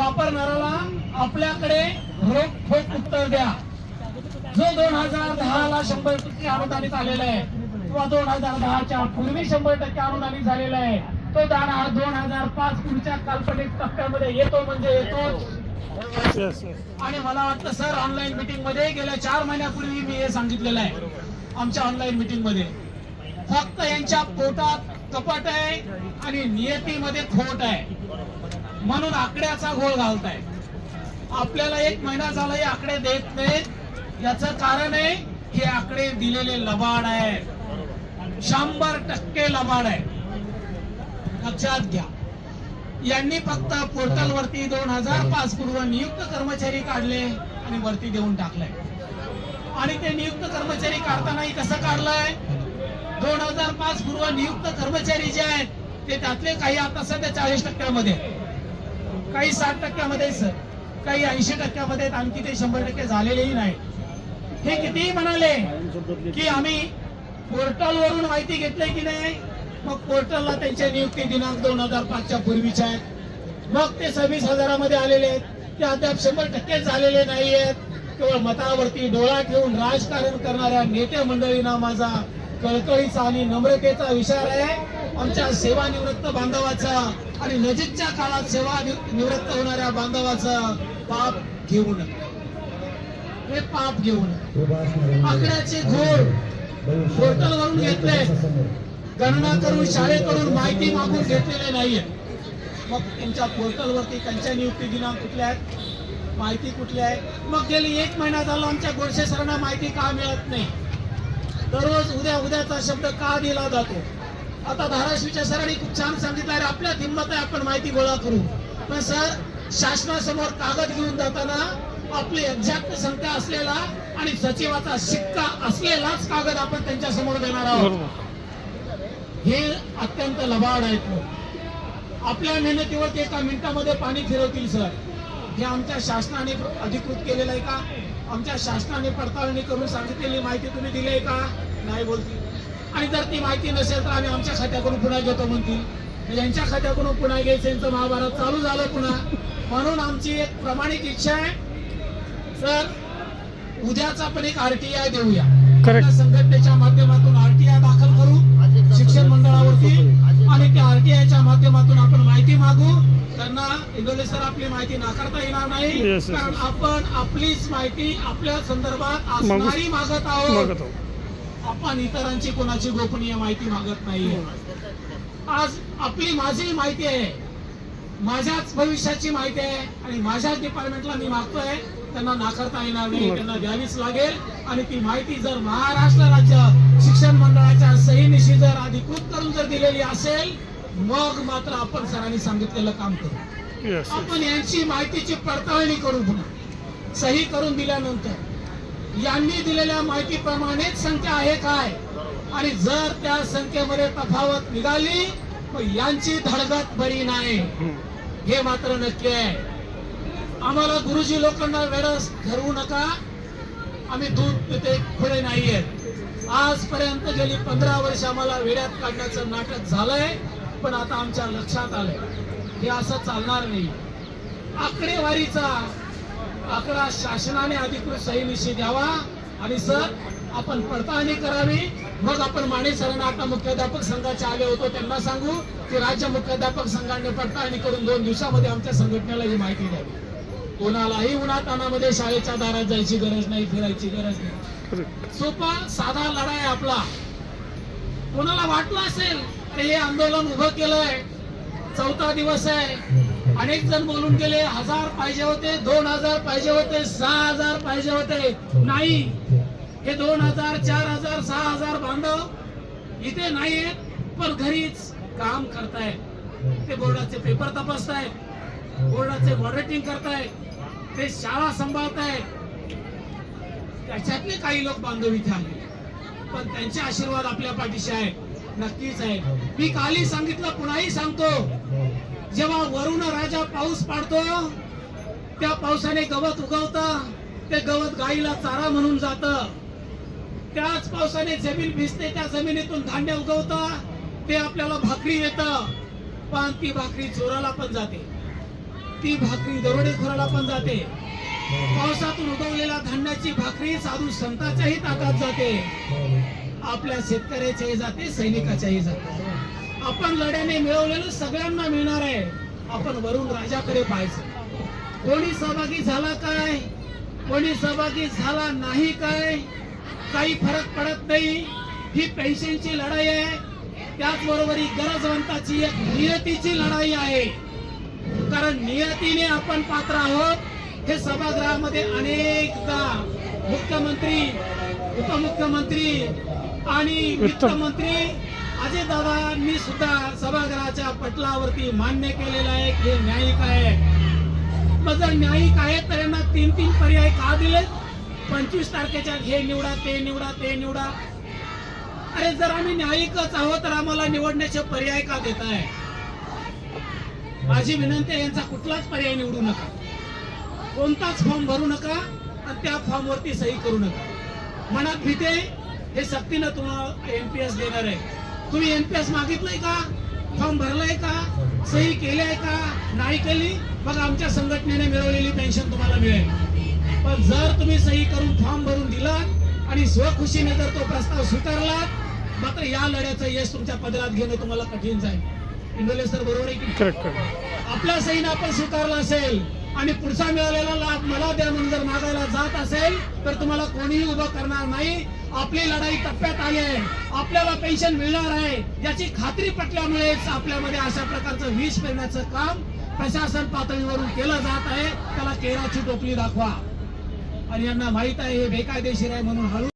वापरणाऱ्याला आपल्याकडे रोख ठोक उत्तर द्या. जो दोन हजार दहा ला शंभर टक्के अनुदानित आलेला आहे किंवा दोन हजार दहाच्या पूर्वी शंभर टक्के अनुदानित झालेला आहे तो दाना दोन हजार पाच पुढच्या काल्पनिक टप्प्यामध्ये येतो म्हणजे येतो. आणि मला वाटतं सर ऑनलाईन मीटिंगमध्ये गेल्या चार महिन्यापूर्वी मी हे सांगितलेलं आहे आमच्या ऑनलाईन मीटिंगमध्ये. फक्त यांच्या पोटात कपट आहे आणि नियतीमध्ये खोट आहे. म्हणून आकड्याचा घोळ घालताय. आपल्याला एक महिना झाला हे आकडे देत नाहीत. याचं कारण आहे हे आकडे दिलेले लबाड आहे. शंभर टक्के लबाड आहे. लक्षात घ्या. यांनी फक्त पोर्टल वरती दोन हजार पाच पूर्व नियुक्त कर्मचारी काढले आणि वरती देऊन टाकलंय. आणि ते नियुक्त कर्मचारी काढतानाही कसं काढलंय? दोन हजार पाच पूर्व नियुक्त कर्मचारी जे आहेत ते त्यातले काही आता सध्या चाळीस टक्क्यामध्ये आहेत. काही साठ टक्क्यामध्ये सर. काही ऐंशी टक्क्यामध्ये आणखी ते शंभर टक्के झालेलेही नाही हे कितीही म्हणाले की आम्ही पोर्टल वरून माहिती घेतली की नाही मग पोर्टलला त्यांचे नियुक्ती दिनांक दोन हजार पाचच्या पूर्वीच्या आहेत. मग ते सव्वीस हजारामध्ये आलेले आहेत. ते अद्याप शंभर टक्के झालेले नाही आहेत. केवळ मतावरती डोळा ठेवून राजकारण करणाऱ्या नेते मंडळींना माझा कळकळीचा आणि नम्रतेचा विचार आहे. आमच्या सेवानिवृत्त बांधवाचा आणि नजीकच्या काळात सेवा निवृत्त होणाऱ्या बांधवाचा पाप घेऊ नका. हे पाप घेऊ नका. आकड्याचे घोर पोर्टल वरून घेतले. गणना करून शाळेकडून माहिती मागून घेतलेले नाहीये. मग त्यांच्या पोर्टल वरती त्यांच्या नियुक्ती दिनांक कुठल्या आहेत? माहिती कुठली आहे? मग गेली एक महिना झाला आमच्या गोडसे सरांना माहिती का मिळत नाही? दररोज उद्या उद्याचा शब्द का दिला जातो? आता धाराशिवच्या सरांनी खूप छान सांगितलं अरे आपल्यात हिंमत आहे आपण माहिती गोळा करू. पण सर शासनासमोर कागद घेऊन जाताना आपली एक्झॅक्ट संख्या असलेला आणि सचिवाचा शिक्का असलेलाच कागद आपण त्यांच्यासमोर देणार आहोत. हे अत्यंत लबाड आहेत आपल्या मेहनतीवर ते एका मिनिटामध्ये पाणी फिरवतील सर. हे आमच्या शासनाने अधिकृत केलेलं आहे का? आमच्या शासनाने पडताळणी करून सांगितलेली माहिती तुम्ही दिली आहे का? नाही बोलतील. आणि जर ती माहिती नसेल तर आम्ही आमच्या खात्याकडून पुन्हा घेतो म्हणतील. यांच्या खात्याकडून पुन्हा घ्यायचं यांचं महाभारत चालू झालं पुन्हा. म्हणून आमची एक प्रामाणिक इच्छा आहे. सर उद्याच आपण एक आरटीआय देऊया. संघटनेच्या माध्यमातून आरटीआय दाखल करू. शिक्षण मंडळावरती. आणि त्या आरटीआयच्या माध्यमातून आपण माहिती मागू. त्यांना इंदोले सर आपली माहिती नाकारता येणार नाही. कारण. आपण आपलीच माहिती आपल्या संदर्भात असणारी मागत आहोत. आपण इतरांची कोणाची गोपनीय माहिती मागत नाहीये. आज आपली माझी माहिती आहे. माझ्याच भविष्याची माहिती आहे आणि माझ्याच डिपार्टमेंटला मी मागतोय. त्यांना नाकारता येणार नाही. त्यांना द्यावीच लागेल. आणि ती माहिती जर महाराष्ट्र राज्य शिक्षण मंडळाच्या सहीनिशी जर अधिकृत करून जर दिलेली असेल मग मात्र आपण सरांनी सांगितलेलं काम करू. आपण यांची माहितीची पडताळणी करू पुन्हा. सही करून दिल्यानंतर. यांनी दिलेल्या माहितीप्रमाणेच संख्या आहे काय? आणि जर त्या संख्येमध्ये तफावत निघाली मग यांची धडगत बरी नाही. हे मात्र नक्की आहे. आम्हाला गुरुजी लोकांना वेळस ठरवू नका. आम्ही दूध पिते खुळे नाहीयेत आजपर्यंत गेली पंधरा वर्ष आम्हाला वेड्यात काढण्याचं नाटक झालंय पण आता आमच्या लक्षात आलंय. हे असं चालणार नाही. आकडेवारीचा आकडा शासनाने अधिकृत सहीनिशी द्यावा आणि सर आपण पडताळणी करावी. मग आपण माने सरांना आता मुख्याध्यापक संघाचे आले होतो त्यांना सांगू की राज्य मुख्याध्यापक संघाने पडताळणी करून दोन दिवसामध्ये आमच्या संघटनेला ही माहिती द्यावी. कोणालाही उन्हातानामध्ये शाळेच्या दारात जायची गरज नाही फिरायची गरज नाही. सोपा साधा लढा आहे आपला. कोणाला वाटलं असेल हे आंदोलन उभं केलंय चौथा दिवस आहे अनेक जण बोलून गेले हजार पाहिजे होते दोन हजार पाहिजे होते सहा हजार पाहिजे होते. नाही. हे दोन हजार चार हजार सहा हजार बांधव इथे नाही आहेत पण घरीच काम करतायत. ते बोर्डाचे पेपर तपासतायत. बोर्डाचे मॉनिटरिंग करतायत. ते शाळा सांभाळतायत. त्याच्यातले काही लोक बांधव इथे आले. पण त्यांचे आशीर्वाद आपल्या पाठीशी आहे नक्कीच आहे मी कालही सांगितलं पुन्हाही सांगतो. जेव्हा वरुण राजा पाऊस पाडतो त्या पावसाने गवत उगवतं ते गवत गाईला चारा म्हणून जात. त्याच पावसाने जमीन भिजते त्या जमिनीतून धान्य उगवतं ते आपल्याला भाकरी येतं. पण ती भाकरी चोराला पण जाते. ती भाकरी दरोडेखोराला पण जाते. पावसातून उगवलेल्या धान्याची भाकरी साधू संताच्याही ताटात जाते. आपल्या शेतकऱ्याच्याही जाते सैनिकाच्याही जाते. आपण लढ्याने मिळवलेलं सगळ्यांना मिळणार आहे. आपण वरून राजाकडे पाहायचं. कोणी सहभागी झाला काय? कोणी सहभागी झाला नाही काय? काही फरक पडत नाही. ही पेन्शनची लढाई आहे. त्याचबरोबर ही गरजवंताची एक नियतीची लढाई आहे. कारण नियतीने आपण पात्र आहोत. हे सभागृहामध्ये अनेकदा मुख्यमंत्री उपमुख्यमंत्री आणि वित्तमंत्री अजय दादांनी सुद्धा सभागृहाच्या पटलावरती मान्य केलेलं आहे की हे न्यायिक आहे. मग जर न्यायिक आहे तर यांना तीन तीन पर्याय का दिले पंचवीस तारखेच्या हे निवडा ते निवडा ते निवडा. अरे जर आम्ही न्यायिकच आहोत तर आम्हाला निवडण्याचे पर्याय का देत आहे? माझी विनंती आहे यांचा कुठलाच पर्याय निवडू नका. कोणताच फॉर्म भरू नका आणि त्या फॉर्म वरती सही करू नका. मनात भीते हे सक्तीनं तुम्हाला एम पी एस देणार आहे. तुम्ही एनपीएस मागितलंय का? फॉर्म भरलाय का? सही केली आहे का? नाही केली? मग आमच्या संघटनेने मिळवलेली पेन्शन तुम्हाला मिळेल. पण जर तुम्ही सही करून फॉर्म भरून दिला आणि स्वखुशीने जर तो प्रस्ताव स्वीकारला मात्र या लढ्याचं यश तुमच्या पदरात घेणं तुम्हाला कठीण जाईल. इंडोले सर बरोबर आहे की आपल्या सहीनं आपण स्वीकारला असेल आणि पुढचा मिळालेला लाभ मला द्या म्हणून जर मागायला जात असेल तर तुम्हाला कोणीही उभं करणार नाही. आपली लढाई टप्प्यात आली आहे. आपल्याला पेन्शन मिळणार आहे. याची खात्री पटल्यामुळेच आपल्यामध्ये अशा प्रकारचं विष पेरण्याचं काम प्रशासन पातळीवरून केलं जात आहे. त्याला केराची टोपली दाखवा. आणि यांना माहीत आहे हे बेकायदेशीर आहे म्हणून हळू